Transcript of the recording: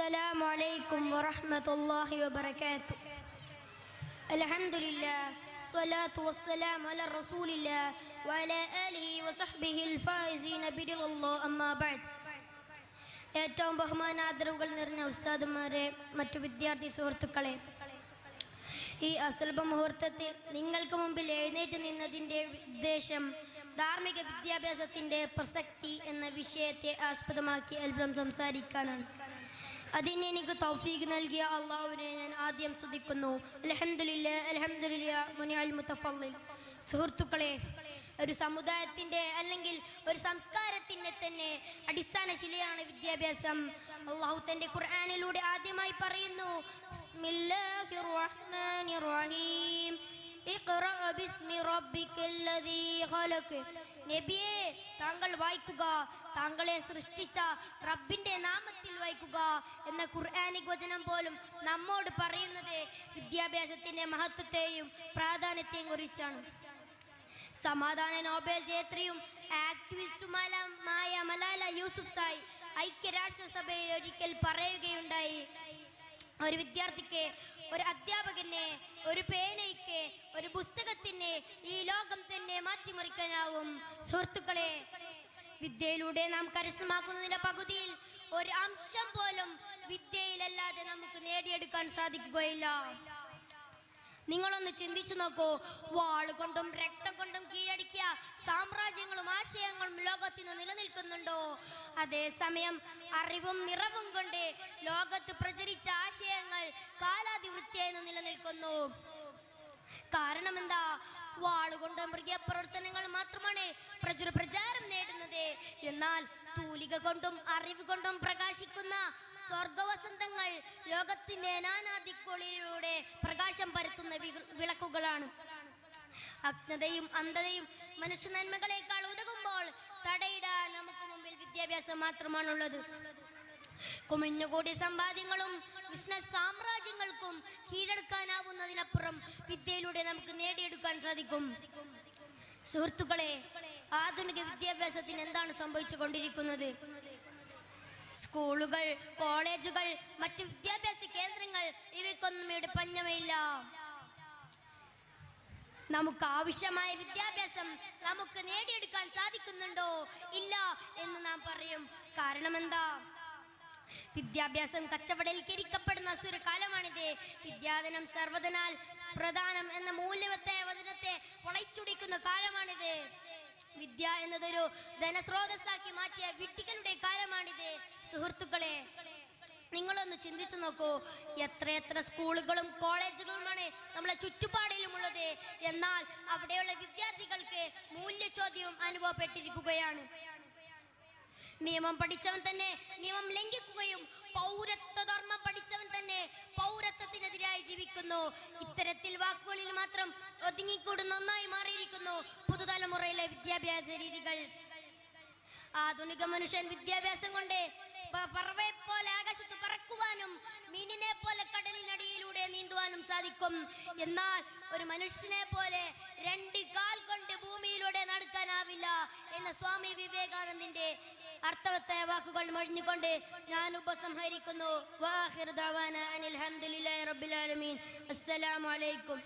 السلام عليكم ورحمة الله وبركاته الحمد لله الصلاة والسلام على رسول الله وعلى آله وصحبه الفائزين برضا الله أما بعد ഏറ്റവും ബഹുമാനാദരവുകൾ നിറഞ്ഞ ഉസ്താദുമാരെ മറ്റു വിദ്യാർത്ഥി സുഹൃത്തുക്കളെ ഈ അസൽബ മുഹൂർത്തത്തിൽ നിങ്ങൾക്ക് മുമ്പിൽ എഴുന്നേറ്റ് നിന്നതിൻ്റെ ഉദ്ദേശം ധാർമ്മിക വിദ്യാഭ്യാസത്തിൻ്റെ പ്രസക്തി എന്ന വിഷയത്തെ ആസ്പദമാക്കി അല്പം സംസാരിക്കാനാണ് അതിന് എനിക്ക് തൗഫീഖ് നൽകിയ അള്ളാഹുവിനെ ഞാൻ ആദ്യം സ്തുതിക്കുന്നു അലഹമില്ല അലഹമുല്ല സുഹൃത്തുക്കളെ ഒരു സമുദായത്തിന്റെ അല്ലെങ്കിൽ ഒരു സംസ്കാരത്തിന്റെ തന്നെ അടിസ്ഥാന ശിലയാണ് വിദ്യാഭ്യാസം. അള്ളാഹു തന്റെ ഖുർആാനിലൂടെ ആദ്യമായി പറയുന്നു ബിസ്മില്ലാഹിർ റഹ്മാനിർ റഹീം. നബിയെ താങ്കൾ വായിക്കുക താങ്കളെ സൃഷ്ടിച്ച റബ്ബിന്റെ നാമത്തിൽ വായിക്കുക എന്ന ഖുർആാനിക് വചനം പോലും നമ്മോട് പറയുന്നത് വിദ്യാഭ്യാസത്തിന്റെ മഹത്വത്തെയും പ്രാധാന്യത്തെയും കുറിച്ചാണ്. സമാധാന നോബൽ ജേത്രിയും ആക്ടിവിസ്റ്റുമായ മലാല യൂസുഫ് സായി ഐക്യരാഷ്ട്രസഭയിൽ ഒരിക്കൽ പറയുകയുണ്ടായി. ഒരു വിദ്യാർത്ഥിക്ക് ഒരു അധ്യാപകനെ ഒരു പേനയ്ക്ക് ഒരു പുസ്തകത്തിന് ഈ ലോകം തന്നെ മാറ്റിമറിക്കാനാവും. സുഹൃത്തുക്കളെ വിദ്യയിലൂടെ നാം കരസ്ഥമാക്കുന്നതിന്റെ പകുതിയിൽ ഒരു അംശം പോലും വിദ്യയിലല്ലാതെ നമുക്ക് നേടിയെടുക്കാൻ സാധിക്കുകയില്ല. നിങ്ങളൊന്ന് ചിന്തിച്ചു നോക്കൂ. വാൾ കൊണ്ടും രക്തം കൊണ്ടും കീഴടക്കിയ സാമ്രാജ്യങ്ങളും ആശയങ്ങളും ലോകത്തിന് നിലനിൽക്കുന്നുണ്ടോ? അതേസമയം അറിവും നിറവും കൊണ്ട് ലോകത്ത് പ്രചരിച്ച ആശയങ്ങൾ കാലാതിവൃത്തിയായി നിലനിൽക്കുന്നു. കാരണം എന്താ? വാളുകൊണ്ട് മൃഗീയ പ്രവർത്തനങ്ങൾ മാത്രമാണ് പ്രചുര പ്രചാരം നേടുന്നത്. എന്നാൽ തൂലിക കൊണ്ടും അറിവ് കൊണ്ടും പ്രകാശിക്കുന്ന സ്വർഗവസന്തങ്ങൾ ലോകത്തിന്റെ നാനാദിക്കുകളിലൂടെ പ്രകാശം പരത്തുന്ന വിളക്കുകളാണ്. അജ്ഞതയും അന്ധതയും മനുഷ്യ നന്മകളെക്കാൾ ഉതകുമ്പോൾ തടയിടാൻ നമുക്ക് മുമ്പിൽ വിദ്യാഭ്യാസം മാത്രമാണുള്ളത്. കുമിഞ്ഞുകൂടി സമ്പാദ്യങ്ങളും ബിസിനസ് സാമ്രാജ്യങ്ങൾക്കും കീഴടക്കാനാവുന്നതിനപ്പുറം വിദ്യയിലൂടെ നമുക്ക് നേടിയെടുക്കാൻ സാധിക്കും. സുഹൃത്തുക്കളെ ആധുനിക വിദ്യാഭ്യാസത്തിന് എന്താണ് സംഭവിച്ചു കൊണ്ടിരിക്കുന്നത് സ്കൂളുകൾ കോളേജുകൾ മറ്റു വിദ്യാഭ്യാസ ഇവിടെ പഞ്ഞമയില്ല. നമുക്ക് ആവശ്യമായ വിദ്യാഭ്യാസം നമുക്ക് നേടിയെടുക്കാൻ സാധിക്കുന്നുണ്ടോ? ഇല്ല എന്ന് നാം പറയും. കാരണം എന്താ വിദ്യാഭ്യാസം കച്ചവടവൽക്കരിക്കപ്പെടുന്ന സുരകാലമാണിത് കാലമാണിത്. വിദ്യാധനം സർവതനാൽ പ്രധാനം എന്ന മൂല്യവത്തെ വചനത്തെ വളച്ചുടിക്കുന്ന കാലമാണിത്. വിദ്യ എന്നതൊരു ധനസ്രോതസ്സാക്കി മാറ്റിയ വിട്ടികളുടെ കാലമാണിത്. സുഹൃത്തുക്കളെ ചിന്തിച്ചു നോക്കൂ. എത്രയെത്ര സ്കൂളുകളും കോളേജുകളുമാണ് നമ്മളെ ചുറ്റുപാടിലുമുള്ളത്. എന്നാൽ അവിടെയുള്ള വിദ്യാർത്ഥികൾക്ക് മൂല്യചോദ്യവും അനുഭവപ്പെട്ടിരിക്കുകയാണ്. നിയമം പഠിച്ചവൻ തന്നെ നിയമം ലംഘിക്കുകയും പൗരത്വ ധർമ്മം പഠിച്ചവൻ തന്നെ പൗരത്വത്തിനെതിരായി ജീവിക്കുന്നു. ഇത്തരത്തിൽ വാക്കുകളിൽ മാത്രം ഒതുങ്ങിക്കൂടുന്ന ഒന്നായി മാറിയിരിക്കുന്നു പുതുതലമുറയിലെ വിദ്യാഭ്യാസ രീതികൾ. ആധുനിക മനുഷ്യൻ വിദ്യാഭ്യാസം കൊണ്ട് പ- പറവയെ പോലെ ആകാശത്ത് പറക്കുവാനും മീനിനെ പോലെ കടലിനടിയിലൂടെ നീന്തുവാനും സാധിക്കും. എന്നാൽ ഒരു മനുഷ്യനെ പോലെ രണ്ട് കാൽ കൊണ്ട് ഭൂമിയിലൂടെ നടക്കാനാവില്ല എന്ന സ്വാമി വിവേകാനന്ദിന്റെ അർത്ഥവത്തായ വാക്കുകൾ മൊഴിഞ്ഞുകൊണ്ട് ഞാൻ ഉപസംഹരിക്കുന്നു. അനിൽ അസ്സലാമു അലൈക്കും.